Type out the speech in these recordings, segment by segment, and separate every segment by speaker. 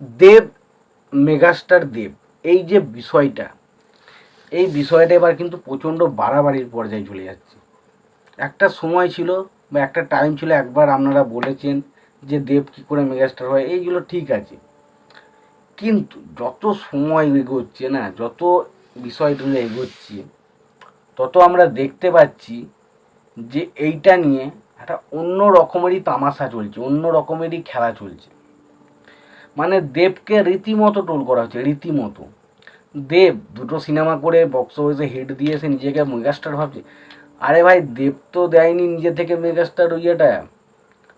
Speaker 1: দেব, megastar দেব, এই যে বিষয়টা, এই বিষয়টা এবার কিন্তু প্রচণ্ড বাড়াবাড়ির পর্যায়ে চলে যাচ্ছে। একটা সময় ছিল বা একটা টাইম ছিল, একবার আপনারা বলেছেন যে দেব কী করে মেগাস্টার হয়, এইগুলো ঠিক আছে। কিন্তু যত সময় এগোচ্ছে না, যত বিষয়গুলো এগোচ্ছে, তত আমরা দেখতে পাচ্ছি যে এইটা নিয়ে একটা অন্য রকমেরই তামাশা চলছে, অন্য রকমেরই খেলা চলছে। মানে দেবকে রীতিমতো টোল করা হচ্ছে, রীতিমতো। দেব দুটো সিনেমা করে বক্স অফিসে হিট দিয়ে সে নিজেকে মেগাস্টার ভাবছে। আরে ভাই, দেব তো দেয়নি নিজে থেকে মেগাস্টার ইয়েটা।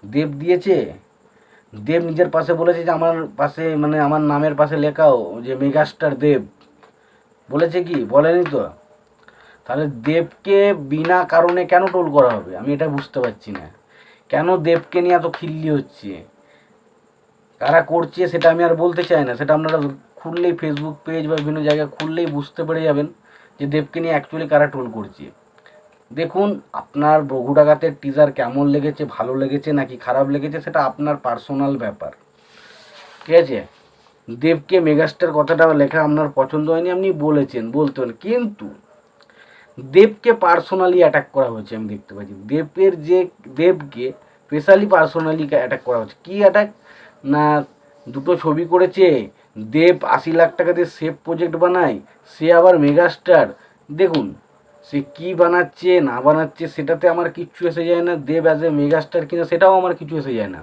Speaker 1: দেব দিয়েছে। দেব নিজের পাশে বলেছে যে আমার পাশে মানে আমার নামের পাশে লেখাও যে মেগাস্টার দেব। বলেছে কি? বলেনি তো? তাহলে দেবকে বিনা কারণে কেন টোল করা হবে? আমি এটা বুঝতে পারছি না। কেন দেবকে নিয়ে এত খিল্লি হচ্ছে? কারা করছে সেটা আমি আর বলতে চাই না। সেটা আপনারা খুললেই ফেসবুক পেজ বা বিভিন্ন জায়গায় খুললেই বুঝতে পেরে যাবেন যে দেবকে নিয়ে অ্যাকচুয়ালি কারা টোল করছে। দেখুন, আপনার বঘু ডাকাতের টিজার কেমন লেগেছে, ভালো লেগেছে নাকি খারাপ লেগেছে সেটা আপনার পার্সোনাল ব্যাপার। ঠিক আছে? দেবকে মেগাস্টার কথাটা লেখা আপনার পছন্দ হয়নি, আপনি বলেছেন, বলতে পারেন কিন্তু দেবকে পার্সোনালি অ্যাটাক করা হয়েছে, আমি দেখতে পাচ্ছি। দেবের যে, দেবকে স্পেশালি পার্সোনালি অ্যাটাক করা হচ্ছে কী অ্যাটাক না, দুটো ছবি করেছে। দেব আশি লাখ টাকা দিয়ে সেফ প্রজেক্ট বানায়, সে আবার মেগাস্টার দেখুন, সে কি বানাচ্ছে, না বানাচ্ছে, সেটাতে আমার কিচ্ছু এসে যায় না। দেব অ্যাজ এ মেগাস্টার কিনা, সেটাও আমার কিছু এসে যায় না।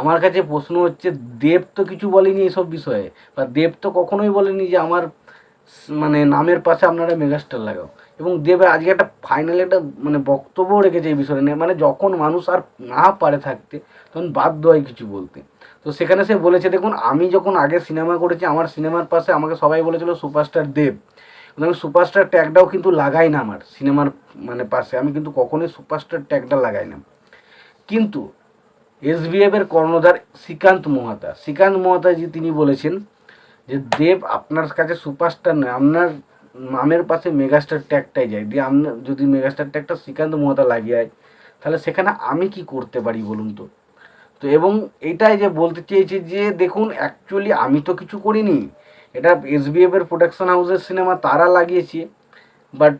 Speaker 1: আমার কাছে প্রশ্ন হচ্ছে, দেব তো কিছু বলেনি এসব বিষয়ে, বা দেব তো কখনোই বলেনি যে আমার মানে নামের পাশে আপনারা মেগাস্টার লাগাও। এবং দেব আজকে একটা ফাইনাল একটা মানে বক্তব্য রেখেছে এই বিষয়ে নিয়ে। মানে যখন মানুষ আর না পারে থাকতে, তখন বাধ্য হয় কিছু বলতে। তো সেখানে সে বলেছে, দেখুন, আমি যখন আগে সিনেমা করেছি, আমার সিনেমার পাশে আমাকে সবাই বলেছিল সুপারস্টার দেব। আমি সুপারস্টার ট্যাগটাও কিন্তু লাগাই না আমার সিনেমার মানে পাশে। আমি কিন্তু কখনোই সুপারস্টার ট্যাগটা লাগাই না। কিন্তু এসবিএফ এর কর্ণধার শ্রীকান্ত মোহাতা, শ্রীকান্ত মোহাতাজি তিনি বলেছেন যে দেব আপনার কাছে সুপারস্টার নয়, আপনার নামের পাশে মেগাস্টার ট্যাগটাই যায়। দিয়ে আপনার যদি মেগাস্টার ট্যাগটা শ্রীকান্ত মোহাতা লাগিয়ে যায় তাহলে সেখানে আমি কি করতে পারি বলুন তো? তো এবং এটাই যে বলতে চেয়েছি যে, দেখুন অ্যাকচুয়ালি আমি তো কিছু করিনি। এটা এসবিএফ এর প্রোডাকশন হাউসের সিনেমা তারা লাগিয়েছে। বাট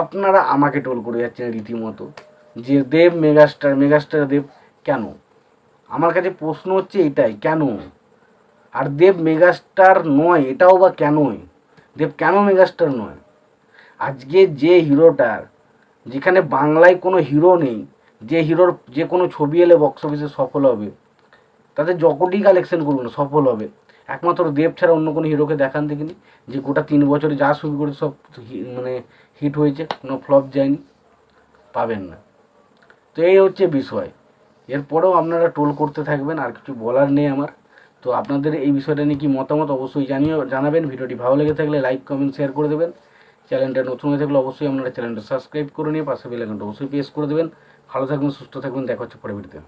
Speaker 1: আপনারা আমাকে টোল করে যাচ্ছেন রীতিমতো। যে দেব মেগাস্টার মেগাস্টার দেব কেন? আমার কাছে প্রশ্ন হচ্ছে এটাই, কেন? আর দেব মেগাস্টার নয়, এটাও বা কেনই? দেব কেন মেগাস্টার নয়? আজকে যে হিরোটার যেখানে বাংলায় কোনো হিরো নেই, যে হিরোর যে কোনো ছবি এলে বক্স অফিসে সফল হবে, তাদের যতটি কালেকশন করুন সফল হবে। একমাত্র দেব ছাড়া অন্য কোনো হিরোকে দেখান দেখিনি, যে গোটা তিন বছরে যা শুরু করে সব মানে হিট হয়েছে, কোনো ফ্লপ যায়নি, পাবেন না। তো এই হচ্ছে বিষয়। এরপরেও আপনারা টোল করতে থাকবেন, আর কিছু বলার নেই আমার। তো আপনাদের এই বিষয়টা নিয়ে কি মতামত অবশ্যই জানিয়ে জানাবেন। ভিডিওটি ভালো লেগে থাকলে লাইক কমেন্ট শেয়ার করে দেবেন। চ্যানেলটা নতুন হয়ে থাকলে অবশ্যই আপনারা চ্যানেলটা সাবস্ক্রাইব করে নিয়ে পাশে বেল অবশ্যই প্রেস করে দেবেন। ভালো থাকবেন, সুস্থ থাকবেন, দেখা হচ্ছে পরে ভিডিওতে।